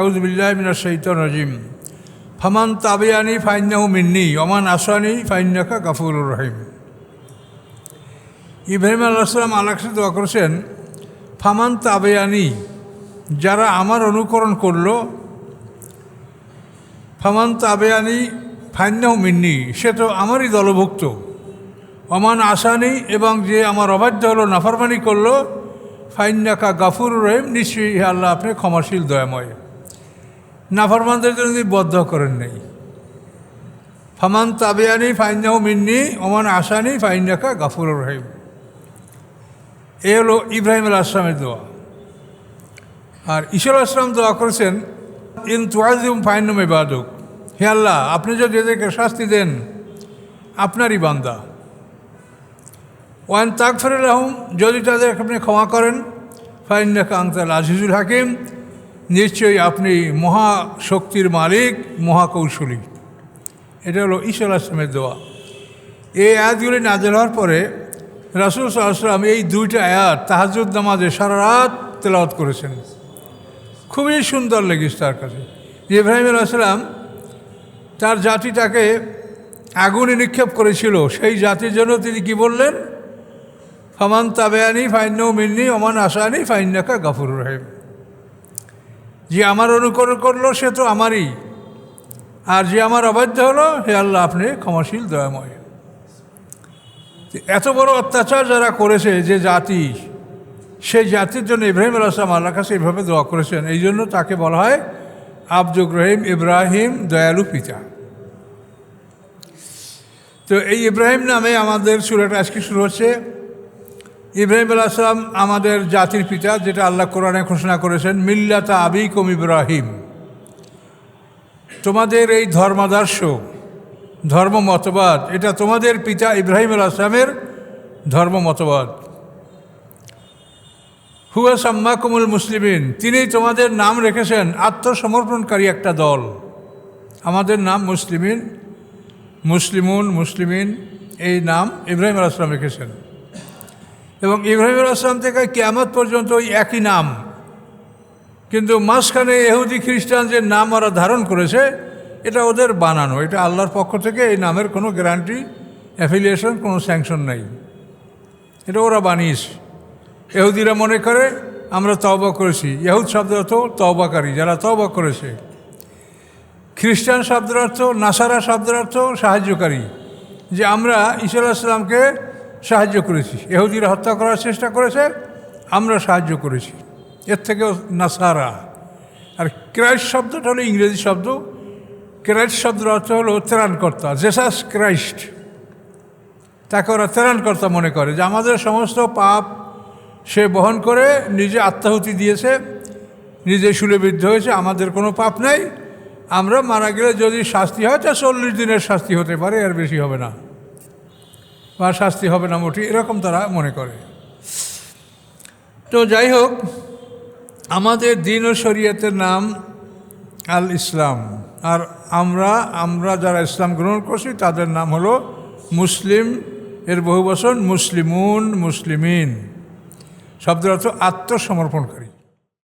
আউজবিল্লাহ মিনা সৈতন রাজিম। ফামান তাবিয়ানি ফাইন্নাহু মিন্নি অমান আসানি ফাইন্নাকা গাফুরুর রহিম। ইব্রাহিম আল্লাহাম আল্লাহকে দোয়া করেছেন, ফামান তাবেয়ানি যারা আমার অনুকরণ করল, ফামান তাবেয়ানি ফাইন্নাহু মিন্নি, সে তো আমারই দলভুক্ত। অমান আসানি এবং যে আমার অবাধ্য হলো, নাফরমানি করল, ফাইন্নাকা গাফুর রহিম, নিশ্চয়ই আল্লাহ আপনি ক্ষমাশীল, দয়াময়। নাফরমানদের জন্য তিনি বদ্ধ করেন নেই। ফামান তাবিয়ানি ফাইন্নাহু মিন্নি অমান আসানি ফাইন্নাকা গাফুর রহিম। এ হলো ইব্রাহিম আল আসলামের দোয়া। আর ঈশ্বর আসলাম দোয়া করেছেন, ইন তুয়াজিম ফাইনুম ইবাদুক। হে আল্লাহ, আপনি যদি এদেরকে শাস্তি দেন, আপনারই বান্দা। ওয়ান তাকফর আহম যদি তাদের আপনি ক্ষমা করেন, ফাইন্নাকা আংতাল আজিজুল হাকিম। নিশ্চয়ই আপনি মহাশক্তির মালিক, মহাকৌশলী। এটা হলো ঈশ্বর আসলামের দোয়া। এই আয়াতগুলি নাজেল হওয়ার পরে রাসুল সাল্লাম এই দুইটা আয়াত তাহাজুদ নামাজে সারা রাত তেলাওয়াত করেছেন। খুবই সুন্দর লেগেছে তার কাছে। ইব্রাহিম আলাইসালাম তার জাতিটাকে আগুনে নিক্ষেপ করেছিল। সেই জাতির জন্য তিনি কি বললেন? ফামান তাবেয়ানি ফাইন্য মিন্নি অমান আসানি ফাইন্নাকা গাফুর রহিম। যে আমার অনুকরণ করল, সে তো আমারই। আর যে আমার অবাধ্য হলো, হে আল্লাহ, আপনি ক্ষমাশীল, দয়াময়। এত বড় অত্যাচার যারা করেছে যে জাতি, সেই জাতির জন্য ইব্রাহিম আলাহাম আল্লাহ কাছে এইভাবে দোয়া করেছেন। এই জন্য তাকে বলা হয় আব্দুক রহিম ইব্রাহিম দয়ালু পিতা। তো এই ইব্রাহিম নামে আমাদের সুরাটা আজকে শুরু হচ্ছে। ইব্রাহিম আলাহাম আমাদের জাতির পিতা, যেটা আল্লাহ কোরআনে ঘোষণা করেছেন, মিল্লাতা আবিকম ইব্রাহিম। তোমাদের এই ধর্মাদর্শ ধর্ম মতবাদ এটা তোমাদের পিতা ইব্রাহিম আল আসলামের ধর্ম মতবাদ হুয়া সাম্মাকুমুল মুসলিমিন তিনি তোমাদের নাম রেখেছেন আত্মসমর্পণকারী একটা দল। আমাদের নাম মুসলিমিন, মুসলিমুন, মুসলিমিন, এই নাম ইব্রাহিম আল আসলাম রেখেছেন। এবং ইব্রাহিম আসলাম থেকে কেয়ামত পর্যন্ত ওই একই নাম। কিন্তু মাঝখানে এহুদি খ্রিস্টান যে নাম ওরা ধারণ করেছে, এটা ওদের বানানো। এটা আল্লাহর পক্ষ থেকে এই নামের কোনো গ্যারান্টি, অ্যাফিলিয়েশন, কোনো স্যাংশন নাই। এটা ওরা বানিয়েছে। এহুদিরা মনে করে, আমরা তওবা করেছি। ইহুদ শব্দ অর্থ তওবাকারী, যারা তওবা করেছে। খ্রিস্টান শব্দের অর্থ, নাসারা শব্দের অর্থ সাহায্যকারী। যে আমরা ঈশ্বর আসলামকে সাহায্য করেছি। এহুদিরা হত্যা করার চেষ্টা করেছে আমরা সাহায্য করেছি। এর থেকেও নাসারা। আর ক্রাইস্ট শব্দটা হলো ইংরেজি শব্দ। ক্রাইস্ট শব্দের অর্থ হলো ত্রাণকর্তা, জেসাস ক্রাইস্ট। তাকে ওরা ত্রাণকর্তা মনে করে যে আমাদের সমস্ত পাপ সে বহন করে, নিজে আত্মাহুতি দিয়েছে, নিজে শুলেবিদ্ধ হয়েছে, আমাদের কোনো পাপ নাই। আমরা মারা গেলে যদি শাস্তি হয়, তা চল্লিশ দিনের শাস্তি হতে পারে আর বেশি হবে না। বা শাস্তি হবে না মোটি এরকম তারা মনে করে। তো যাই হোক, আমাদের দিন ও শরীয়তের নাম আল ইসলাম আর আমরা আমরা যারা ইসলাম গ্রহণ করছি, তাদের নাম হলো মুসলিম, এর বহু বছর মুসলিমুন, মুসলিমিন। শব্দের অর্থ আত্মসমর্পণকারী।